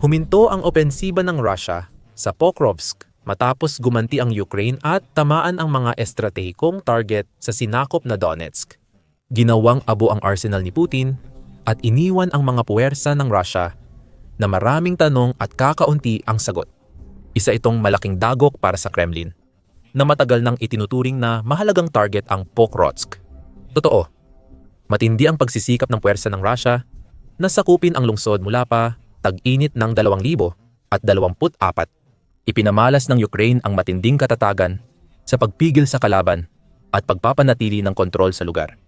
Huminto ang opensiba ng Russia sa Pokrovsk matapos gumanti ang Ukraine at tamaan ang mga estratehikong target sa sinakop na Donetsk. Ginawang abo ang arsenal ni Putin at iniwan ang mga puwersa ng Russia na maraming tanong at kakaunti ang sagot. Isa itong malaking dagok para sa Kremlin na matagal nang itinuturing na mahalagang target ang Pokrovsk. Totoo, matindi ang pagsisikap ng puwersa ng Russia na sakupin ang lungsod mula pa tag-init ng 2,000 at 24. Ipinamalas ng Ukraine ang matinding katatagan sa pagpigil sa kalaban at pagpapanatili ng kontrol sa lugar.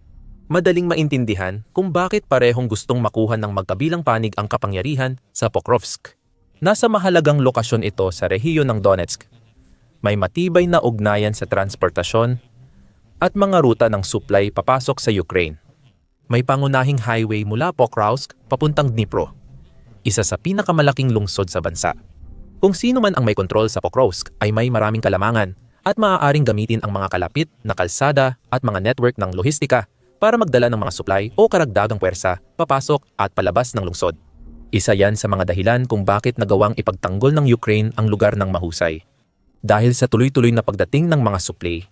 Madaling maintindihan kung bakit parehong gustong makuha ng magkabilang panig ang kapangyarihan sa Pokrovsk. Nasa mahalagang lokasyon ito sa rehiyon ng Donetsk. May matibay na ugnayan sa transportasyon at mga ruta ng supply papasok sa Ukraine. May pangunahing highway mula Pokrovsk papuntang Dnipro isa sa pinakamalaking lungsod sa bansa. Kung sino man ang may kontrol sa Pokrovsk ay may maraming kalamangan at maaaring gamitin ang mga kalapit na kalsada at mga network ng lohistika para magdala ng mga supply o karagdagang puwersa papasok at palabas ng lungsod. Isa yan sa mga dahilan kung bakit nagawang ipagtanggol ng Ukraine ang lugar ng mahusay. Dahil sa tuloy-tuloy na pagdating ng mga supply,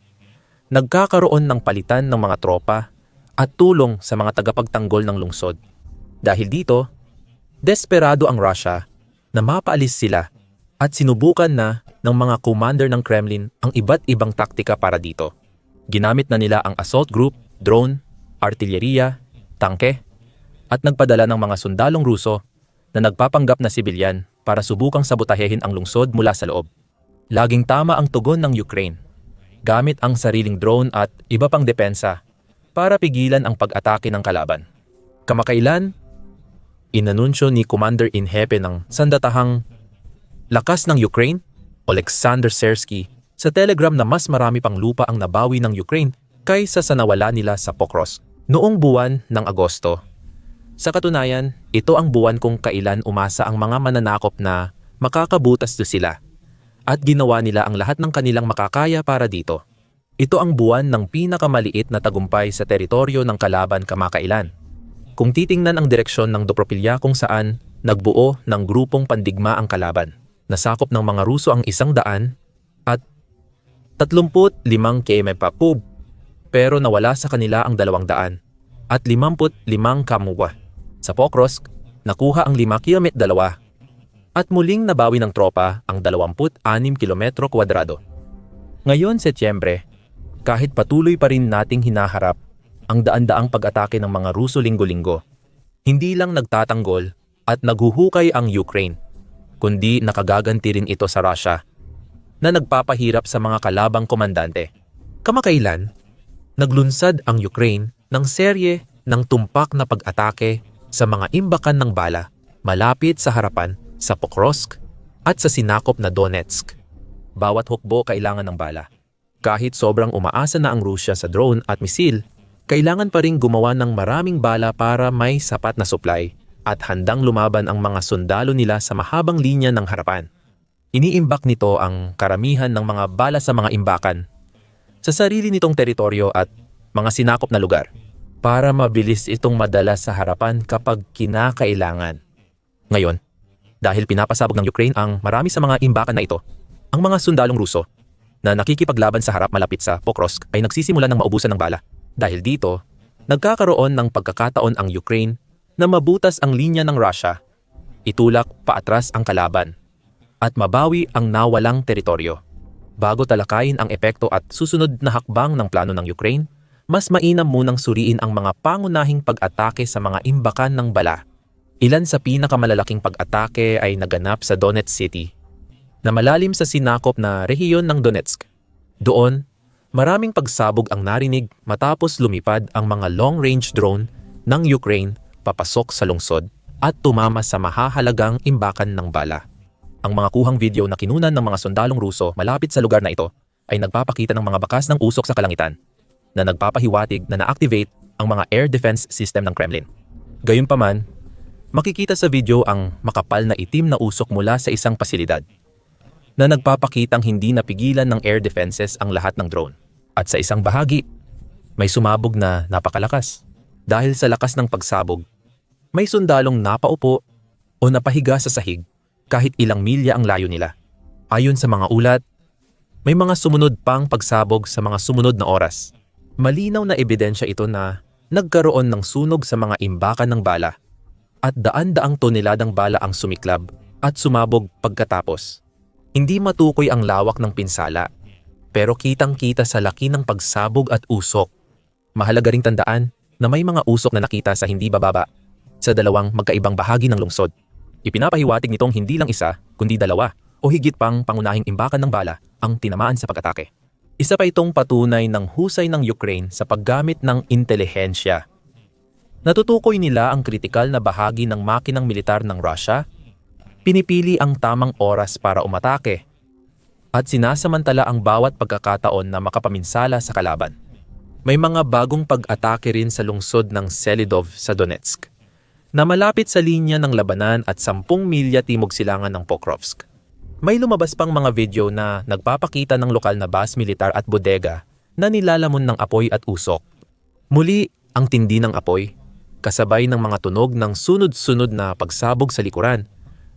nagkakaroon ng palitan ng mga tropa at tulong sa mga tagapagtanggol ng lungsod. Dahil dito, Desperado ang Russia na mapaalis sila at sinubukan na ng mga commander ng Kremlin ang iba't ibang taktika para dito. Ginamit na nila ang assault group, drone, artilyeriya, tangke, at nagpadala ng mga sundalong Ruso na nagpapanggap na sibilyan para subukang sabotahehin ang lungsod mula sa loob. Laging tama ang tugon ng Ukraine, gamit ang sariling drone at iba pang depensa para pigilan ang pag-atake ng kalaban. Kamakailan, inanunsyo ni Commander-in-Hepe ng sandatahang lakas ng Ukraine, Alexander Sersky, sa telegram na mas marami pang lupa ang nabawi ng Ukraine kaysa sa nawala nila sa Pokros noong buwan ng Agosto. Sa katunayan, ito ang buwan kung kailan umasa ang mga mananakop na makakabutas do sila at ginawa nila ang lahat ng kanilang makakaya para dito. Ito ang buwan ng pinakamaliit na tagumpay sa teritoryo ng kalaban kamakailan. Kung titingnan ang direksyon ng Dobropilya kung saan nagbuo ng grupong pandigma ang kalaban, nasakop ng mga Ruso ang isang daan at 35 km pa pub, pero nawala sa kanila ang dalawang daan at 55 kamuwa. Sa Pokrovsk, nakuha ang 5 km dalawa at muling nabawi ng tropa ang 26 km kwadrado. Ngayon, Setyembre, kahit patuloy pa rin nating hinaharap ang daan-daang pag-atake ng mga Ruso linggo-linggo. Hindi lang nagtatanggol at naghuhukay ang Ukraine, kundi nakagaganti rin ito sa Russia na nagpapahirap sa mga kalabang komandante. Kamakailan, naglunsad ang Ukraine ng serye ng tumpak na pag-atake sa mga imbakan ng bala malapit sa harapan sa Pokrovsk at sa sinakop na Donetsk. Bawat hukbo kailangan ng bala. Kahit sobrang umaasa na ang Rusya sa drone at misil, kailangan pa rin gumawa ng maraming bala para may sapat na supply at handang lumaban ang mga sundalo nila sa mahabang linya ng harapan. Iniimbak nito ang karamihan ng mga bala sa mga imbakan sa sarili nitong teritoryo at mga sinakop na lugar para mabilis itong madala sa harapan kapag kinakailangan. Ngayon, dahil pinapasabog ng Ukraine ang marami sa mga imbakan na ito, ang mga sundalong Ruso na nakikipaglaban sa harap malapit sa Pokrovsk ay nagsisimula ng maubusan ng bala dahil dito, nagkakaroon ng pagkakataon ang Ukraine na mabutas ang linya ng Russia, itulak paatras ang kalaban, at mabawi ang nawalang teritoryo. Bago talakayin ang epekto at susunod na hakbang ng plano ng Ukraine, mas mainam munang suriin ang mga pangunahing pag-atake sa mga imbakan ng bala. Ilan sa pinakamalalaking pag-atake ay naganap sa Donetsk City, na malalim sa sinakop na rehiyon ng Donetsk. Doon, Maraming pagsabog ang narinig matapos lumipad ang mga long-range drone ng Ukraine papasok sa lungsod at tumama sa mahahalagang imbakan ng bala. Ang mga kuhang video na kinunan ng mga sundalong Ruso malapit sa lugar na ito ay nagpapakita ng mga bakas ng usok sa kalangitan na nagpapahiwatig na na-activate ang mga air defense system ng Kremlin. Gayunpaman, makikita sa video ang makapal na itim na usok mula sa isang pasilidad na nagpapakitang hindi napigilan ng air defenses ang lahat ng drone. At sa isang bahagi, may sumabog na napakalakas. Dahil sa lakas ng pagsabog, may sundalong napaupo o napahiga sa sahig kahit ilang milya ang layo nila. Ayon sa mga ulat, may mga sumunod pang pagsabog sa mga sumunod na oras. Malinaw na ebidensya ito na nagkaroon ng sunog sa mga imbakan ng bala at daan-daang toneladang bala ang sumiklab at sumabog pagkatapos. Hindi matukoy ang lawak ng pinsala, pero kitang-kita sa laki ng pagsabog at usok. Mahalaga ring tandaan na may mga usok na nakita sa hindi bababa sa dalawang magkaibang bahagi ng lungsod. Ipinapahiwatig nitong hindi lang isa, kundi dalawa o higit pang pangunahing imbakan ng bala ang tinamaan sa pagkatake. Isa pa itong patunay ng husay ng Ukraine sa paggamit ng intelihensya. Natutukoy nila ang kritikal na bahagi ng makinang militar ng Russia, pinipili ang tamang oras para umatake, at sinasamantala ang bawat pagkakataon na makapaminsala sa kalaban. May mga bagong pag-atake rin sa lungsod ng Selidov sa Donetsk, na malapit sa linya ng labanan at 10 milya timog silangan ng Pokrovsk. May lumabas pang mga video na nagpapakita ng lokal na bas militar at bodega na nilalamon ng apoy at usok. Muli, ang tindi ng apoy, kasabay ng mga tunog ng sunod-sunod na pagsabog sa likuran,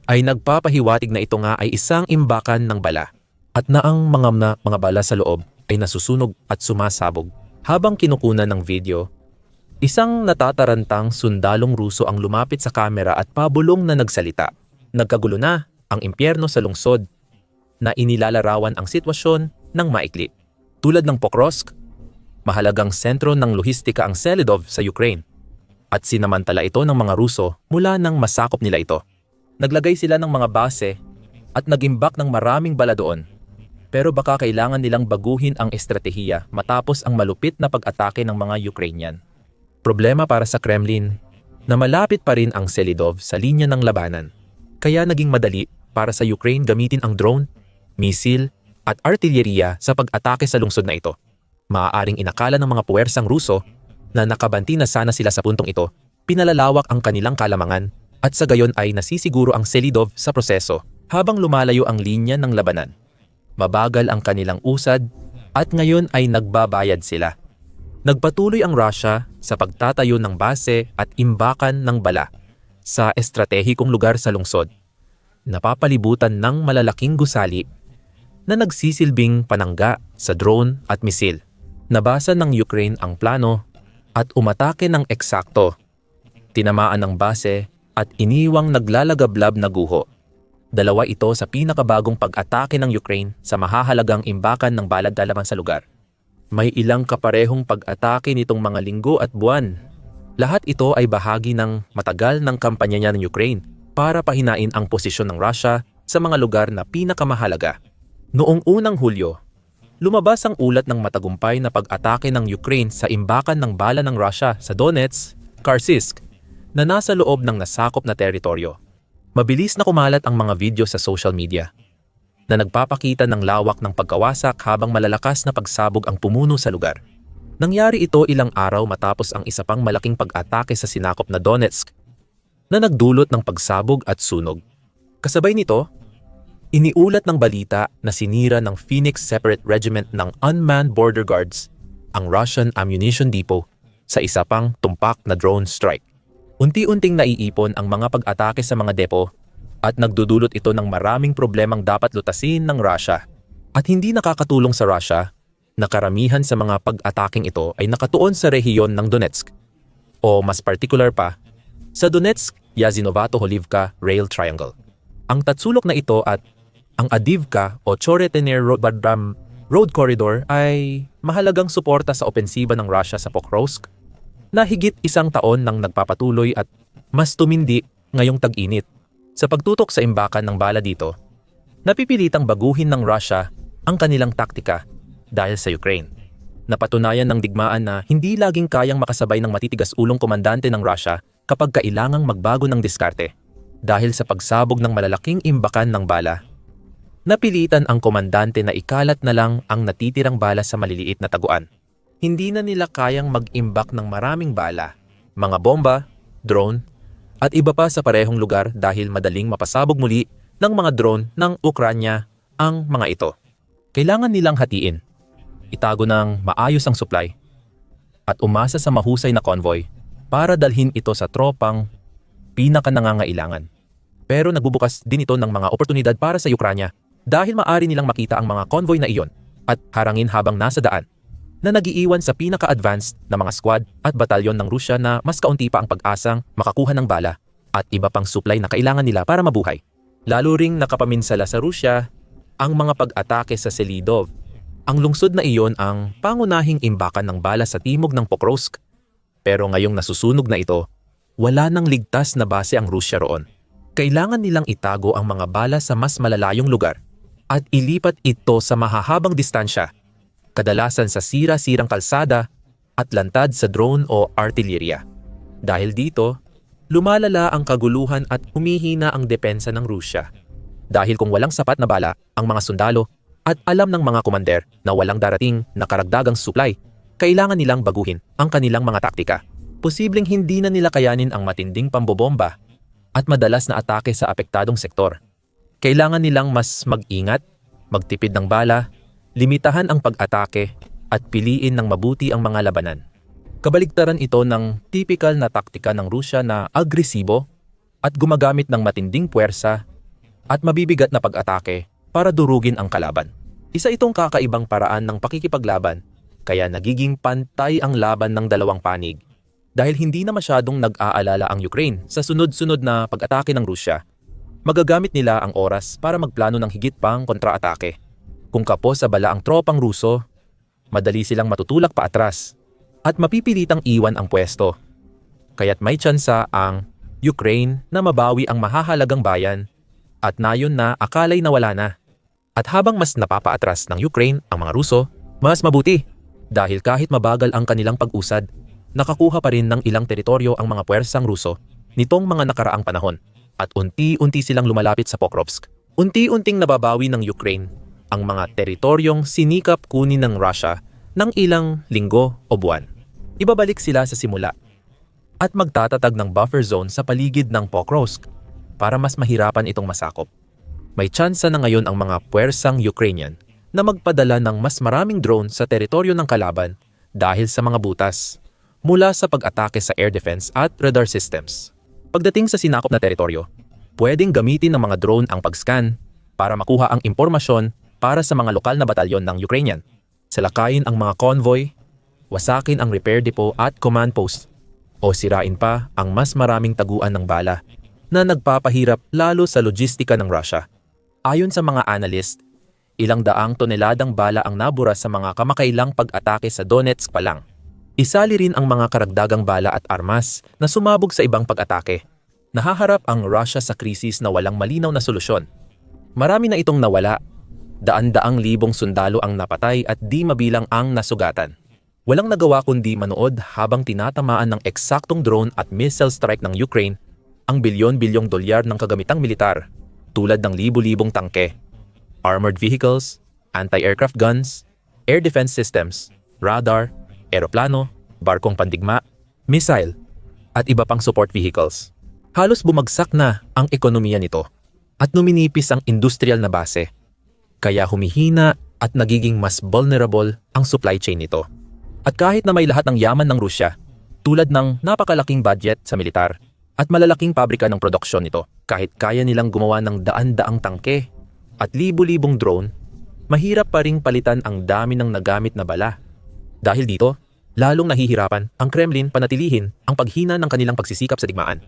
ay nagpapahiwatig na ito nga ay isang imbakan ng bala at na ang mga, na, mga bala sa loob ay nasusunog at sumasabog. Habang kinukunan ng video, isang natatarantang sundalong Ruso ang lumapit sa kamera at pabulong na nagsalita. Nagkagulo na ang impyerno sa lungsod na inilalarawan ang sitwasyon ng maikli. Tulad ng Pokrovsk, mahalagang sentro ng lohistika ang Selidov sa Ukraine at sinamantala ito ng mga Ruso mula nang masakop nila ito. Naglagay sila ng mga base at nagimbak ng maraming bala doon. Pero baka kailangan nilang baguhin ang estratehiya matapos ang malupit na pag-atake ng mga Ukrainian. Problema para sa Kremlin na malapit pa rin ang Selidov sa linya ng labanan. Kaya naging madali para sa Ukraine gamitin ang drone, misil at artilyeriya sa pag-atake sa lungsod na ito. Maaaring inakala ng mga puwersang Ruso na nakabanti na sana sila sa puntong ito, pinalalawak ang kanilang kalamangan at sa gayon ay nasisiguro ang Selidov sa proseso habang lumalayo ang linya ng labanan. Mabagal ang kanilang usad at ngayon ay nagbabayad sila. Nagpatuloy ang Russia sa pagtatayo ng base at imbakan ng bala sa estratehikong lugar sa lungsod napapalibutan ng malalaking gusali na nagsisilbing panangga sa drone at misil. Nabasa ng Ukraine ang plano at umatake ng eksakto. Tinamaan ng base at iniwang naglalagablab na guho. Dalawa ito sa pinakabagong pag-atake ng Ukraine sa mahahalagang imbakan ng balad dalaman sa lugar. May ilang kaparehong pag-atake nitong mga linggo at buwan. Lahat ito ay bahagi ng matagal ng kampanya niya ng Ukraine para pahinain ang posisyon ng Russia sa mga lugar na pinakamahalaga. Noong unang Hulyo, lumabas ang ulat ng matagumpay na pag-atake ng Ukraine sa imbakan ng bala ng Russia sa Donetsk, Kharkiv, na nasa loob ng nasakop na teritoryo. Mabilis na kumalat ang mga video sa social media na nagpapakita ng lawak ng pagkawasak habang malalakas na pagsabog ang pumuno sa lugar. Nangyari ito ilang araw matapos ang isa pang malaking pag-atake sa sinakop na Donetsk na nagdulot ng pagsabog at sunog. Kasabay nito, iniulat ng balita na sinira ng Phoenix Separate Regiment ng Unmanned Border Guards ang Russian Ammunition Depot sa isa pang tumpak na drone strike. Unti-unting naiipon ang mga pag-atake sa mga depo at nagdudulot ito ng maraming problemang dapat lutasin ng Russia. At hindi nakakatulong sa Russia na karamihan sa mga pag-ataking ito ay nakatuon sa rehiyon ng Donetsk o mas particular pa, sa Donetsk Yazinovato-Holivka Rail Triangle. Ang tatsulok na ito at ang Adivka o Choretener Badram Road Corridor ay mahalagang suporta sa opensiba ng Russia sa Pokrovsk na higit isang taon nang nagpapatuloy at mas tumindi ngayong tag-init. Sa pagtutok sa imbakan ng bala dito, napipilitang baguhin ng Russia ang kanilang taktika dahil sa Ukraine. Napatunayan ng digmaan na hindi laging kayang makasabay ng matitigas ulong komandante ng Russia kapag kailangang magbago ng diskarte dahil sa pagsabog ng malalaking imbakan ng bala. Napilitan ang komandante na ikalat na lang ang natitirang bala sa maliliit na taguan. Hindi na nila kayang mag-imbak ng maraming bala, mga bomba, drone, at iba pa sa parehong lugar dahil madaling mapasabog muli ng mga drone ng Ukranya ang mga ito. Kailangan nilang hatiin, itago ng maayos ang supply, at umasa sa mahusay na convoy para dalhin ito sa tropang pinakanangangailangan. Pero nagbubukas din ito ng mga oportunidad para sa Ukranya dahil maari nilang makita ang mga convoy na iyon at harangin habang nasa daan na nagiiwan sa pinaka-advanced na mga squad at batalyon ng Rusya na mas kaunti pa ang pag-asang makakuha ng bala at iba pang supply na kailangan nila para mabuhay. Lalo ring nakapaminsala sa Rusya ang mga pag-atake sa Selidov. Ang lungsod na iyon ang pangunahing imbakan ng bala sa timog ng Pokrovsk. Pero ngayong nasusunog na ito, wala nang ligtas na base ang Rusya roon. Kailangan nilang itago ang mga bala sa mas malalayong lugar at ilipat ito sa mahahabang distansya kadalasan sa sira-sirang kalsada at lantad sa drone o artillerya. Dahil dito, lumalala ang kaguluhan at humihina ang depensa ng Rusya. Dahil kung walang sapat na bala ang mga sundalo at alam ng mga komander na walang darating na karagdagang supply, kailangan nilang baguhin ang kanilang mga taktika. Posibleng hindi na nila kayanin ang matinding pambobomba at madalas na atake sa apektadong sektor. Kailangan nilang mas mag-ingat, magtipid ng bala limitahan ang pag-atake at piliin ng mabuti ang mga labanan. Kabaligtaran ito ng typical na taktika ng Rusya na agresibo at gumagamit ng matinding puwersa at mabibigat na pag-atake para durugin ang kalaban. Isa itong kakaibang paraan ng pakikipaglaban kaya nagiging pantay ang laban ng dalawang panig dahil hindi na masyadong nag-aalala ang Ukraine sa sunod-sunod na pag-atake ng Rusya. Magagamit nila ang oras para magplano ng higit pang kontra-atake kung kapos sa bala ang tropang Ruso, madali silang matutulak pa atras at mapipilitang iwan ang pwesto. Kaya't may tsansa ang Ukraine na mabawi ang mahahalagang bayan at nayon na akalay na wala na. At habang mas napapaatras ng Ukraine ang mga Ruso, mas mabuti dahil kahit mabagal ang kanilang pag-usad, nakakuha pa rin ng ilang teritoryo ang mga puwersang Ruso nitong mga nakaraang panahon at unti-unti silang lumalapit sa Pokrovsk. Unti-unting nababawi ng Ukraine ang mga teritoryong sinikap kunin ng Russia ng ilang linggo o buwan. Ibabalik sila sa simula at magtatatag ng buffer zone sa paligid ng Pokrovsk para mas mahirapan itong masakop. May tsansa na ngayon ang mga puwersang Ukrainian na magpadala ng mas maraming drone sa teritoryo ng kalaban dahil sa mga butas mula sa pag-atake sa air defense at radar systems. Pagdating sa sinakop na teritoryo, pwedeng gamitin ng mga drone ang pag-scan para makuha ang impormasyon para sa mga lokal na batalyon ng Ukrainian. Salakayin ang mga convoy, wasakin ang repair depot at command post, o sirain pa ang mas maraming taguan ng bala na nagpapahirap lalo sa logistika ng Russia. Ayon sa mga analyst, ilang daang toneladang bala ang nabura sa mga kamakailang pag-atake sa Donetsk pa lang. Isali rin ang mga karagdagang bala at armas na sumabog sa ibang pag-atake. Nahaharap ang Russia sa krisis na walang malinaw na solusyon. Marami na itong nawala daan-daang libong sundalo ang napatay at di mabilang ang nasugatan. Walang nagawa kundi manood habang tinatamaan ng eksaktong drone at missile strike ng Ukraine ang bilyon-bilyong dolyar ng kagamitang militar tulad ng libu-libong tangke, armored vehicles, anti-aircraft guns, air defense systems, radar, eroplano, barkong pandigma, missile, at iba pang support vehicles. Halos bumagsak na ang ekonomiya nito at numinipis ang industrial na base kaya humihina at nagiging mas vulnerable ang supply chain nito. At kahit na may lahat ng yaman ng Rusya, tulad ng napakalaking budget sa militar at malalaking pabrika ng produksyon nito, kahit kaya nilang gumawa ng daan-daang tangke at libu-libong drone, mahirap pa ring palitan ang dami ng nagamit na bala. Dahil dito, lalong nahihirapan ang Kremlin panatilihin ang paghina ng kanilang pagsisikap sa digmaan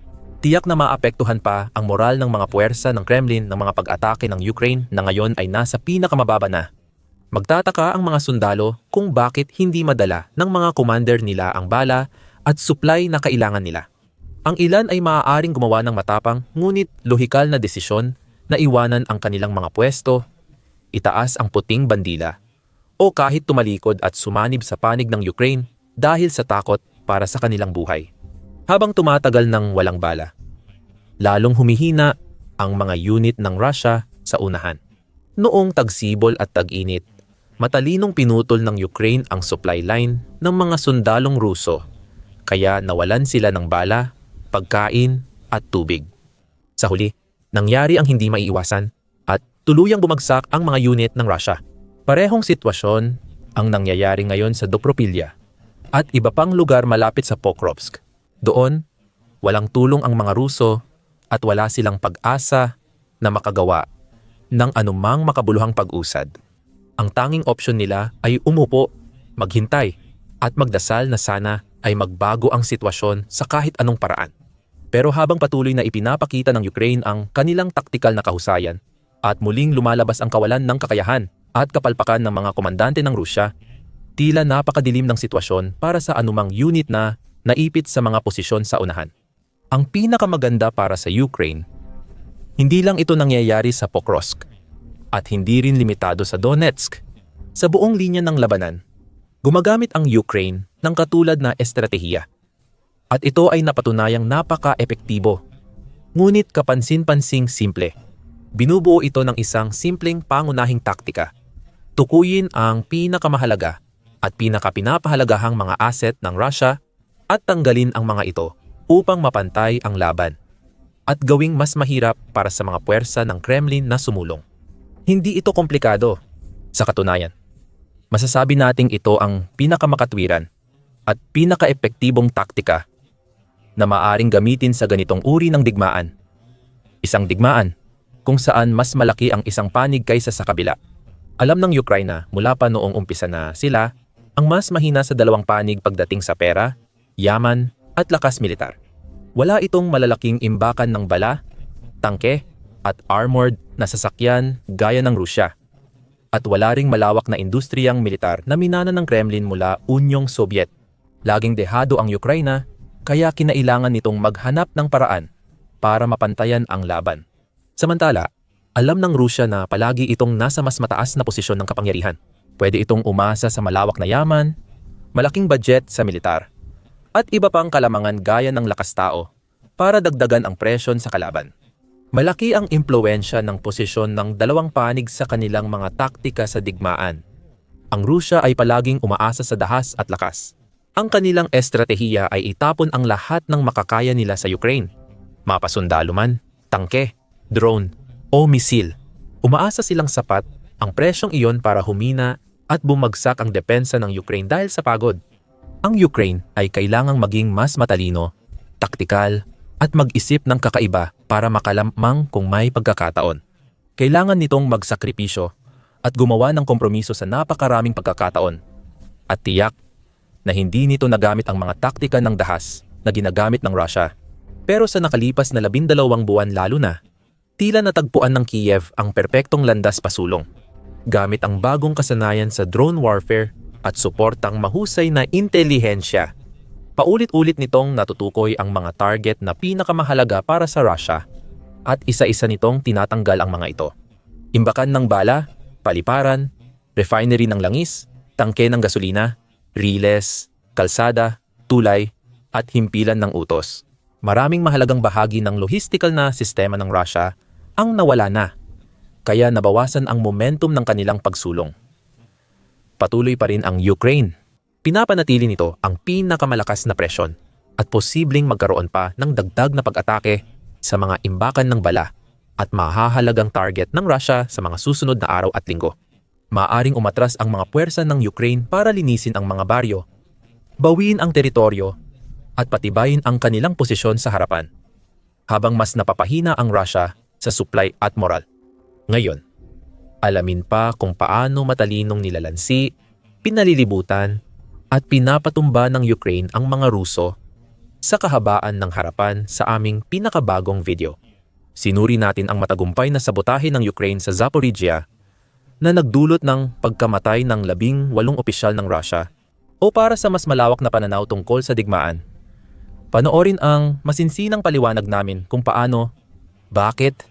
tiyak na maapektuhan pa ang moral ng mga puwersa ng Kremlin ng mga pag-atake ng Ukraine na ngayon ay nasa pinakamababa na. Magtataka ang mga sundalo kung bakit hindi madala ng mga commander nila ang bala at supply na kailangan nila. Ang ilan ay maaaring gumawa ng matapang ngunit lohikal na desisyon na iwanan ang kanilang mga pwesto, itaas ang puting bandila, o kahit tumalikod at sumanib sa panig ng Ukraine dahil sa takot para sa kanilang buhay habang tumatagal ng walang bala. Lalong humihina ang mga unit ng Russia sa unahan. Noong tagsibol at tag-init, matalinong pinutol ng Ukraine ang supply line ng mga sundalong Ruso kaya nawalan sila ng bala, pagkain at tubig. Sa huli, nangyari ang hindi maiiwasan at tuluyang bumagsak ang mga unit ng Russia. Parehong sitwasyon ang nangyayari ngayon sa Dopropilya at iba pang lugar malapit sa Pokrovsk. Doon, walang tulong ang mga Ruso at wala silang pag-asa na makagawa ng anumang makabuluhang pag-usad. Ang tanging opsyon nila ay umupo, maghintay, at magdasal na sana ay magbago ang sitwasyon sa kahit anong paraan. Pero habang patuloy na ipinapakita ng Ukraine ang kanilang taktikal na kahusayan at muling lumalabas ang kawalan ng kakayahan at kapalpakan ng mga komandante ng Rusya, tila napakadilim ng sitwasyon para sa anumang unit na naipit sa mga posisyon sa unahan. Ang pinakamaganda para sa Ukraine, hindi lang ito nangyayari sa Pokrovsk at hindi rin limitado sa Donetsk. Sa buong linya ng labanan, gumagamit ang Ukraine ng katulad na estratehiya. At ito ay napatunayang napaka-epektibo. Ngunit kapansin-pansing simple. Binubuo ito ng isang simpleng pangunahing taktika. Tukuyin ang pinakamahalaga at pinakapinapahalagahang mga asset ng Russia at tanggalin ang mga ito upang mapantay ang laban at gawing mas mahirap para sa mga puwersa ng Kremlin na sumulong. Hindi ito komplikado. Sa katunayan, masasabi nating ito ang pinakamakatwiran at pinakaepektibong taktika na maaring gamitin sa ganitong uri ng digmaan. Isang digmaan kung saan mas malaki ang isang panig kaysa sa kabila. Alam ng Ukraine mula pa noong umpisa na sila ang mas mahina sa dalawang panig pagdating sa pera, yaman at lakas militar. Wala itong malalaking imbakan ng bala, tangke at armored na sasakyan gaya ng Rusya. At wala ring malawak na industriyang militar na minana ng Kremlin mula Unyong Soviet. Laging dehado ang Ukraina kaya kinailangan nitong maghanap ng paraan para mapantayan ang laban. Samantala, alam ng Rusya na palagi itong nasa mas mataas na posisyon ng kapangyarihan. Pwede itong umasa sa malawak na yaman, malaking budget sa militar, at iba pang kalamangan gaya ng lakas tao para dagdagan ang presyon sa kalaban. Malaki ang impluensya ng posisyon ng dalawang panig sa kanilang mga taktika sa digmaan. Ang Rusya ay palaging umaasa sa dahas at lakas. Ang kanilang estratehiya ay itapon ang lahat ng makakaya nila sa Ukraine. Mapasundalo man, tangke, drone, o misil. Umaasa silang sapat ang presyong iyon para humina at bumagsak ang depensa ng Ukraine dahil sa pagod. Ang Ukraine ay kailangang maging mas matalino, taktikal, at mag-isip ng kakaiba para makalamang kung may pagkakataon. Kailangan nitong magsakripisyo at gumawa ng kompromiso sa napakaraming pagkakataon at tiyak na hindi nito nagamit ang mga taktika ng dahas na ginagamit ng Russia. Pero sa nakalipas na labindalawang buwan lalo na, tila natagpuan ng Kiev ang perpektong landas pasulong. Gamit ang bagong kasanayan sa drone warfare at suportang mahusay na intelihensya Paulit-ulit nitong natutukoy ang mga target na pinakamahalaga para sa Russia at isa-isa nitong tinatanggal ang mga ito. Imbakan ng bala, paliparan, refinery ng langis, tangke ng gasolina, riles, kalsada, tulay, at himpilan ng utos. Maraming mahalagang bahagi ng logistical na sistema ng Russia ang nawala na, kaya nabawasan ang momentum ng kanilang pagsulong. Patuloy pa rin ang Ukraine Pinapanatili nito ang pinakamalakas na presyon at posibleng magkaroon pa ng dagdag na pag-atake sa mga imbakan ng bala at mahahalagang target ng Russia sa mga susunod na araw at linggo. Maaring umatras ang mga puwersa ng Ukraine para linisin ang mga baryo, bawiin ang teritoryo, at patibayin ang kanilang posisyon sa harapan, habang mas napapahina ang Russia sa supply at moral. Ngayon, alamin pa kung paano matalinong nilalansi, pinalilibutan, at pinapatumba ng Ukraine ang mga Ruso sa kahabaan ng harapan sa aming pinakabagong video. Sinuri natin ang matagumpay na sabotahe ng Ukraine sa Zaporizhia na nagdulot ng pagkamatay ng labing walong opisyal ng Russia o para sa mas malawak na pananaw tungkol sa digmaan. Panoorin ang masinsinang paliwanag namin kung paano, bakit,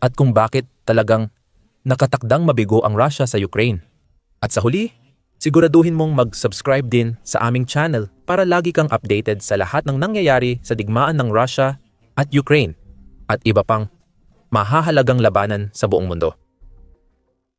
at kung bakit talagang nakatakdang mabigo ang Russia sa Ukraine. At sa huli, Siguraduhin mong mag-subscribe din sa aming channel para lagi kang updated sa lahat ng nangyayari sa digmaan ng Russia at Ukraine at iba pang mahahalagang labanan sa buong mundo.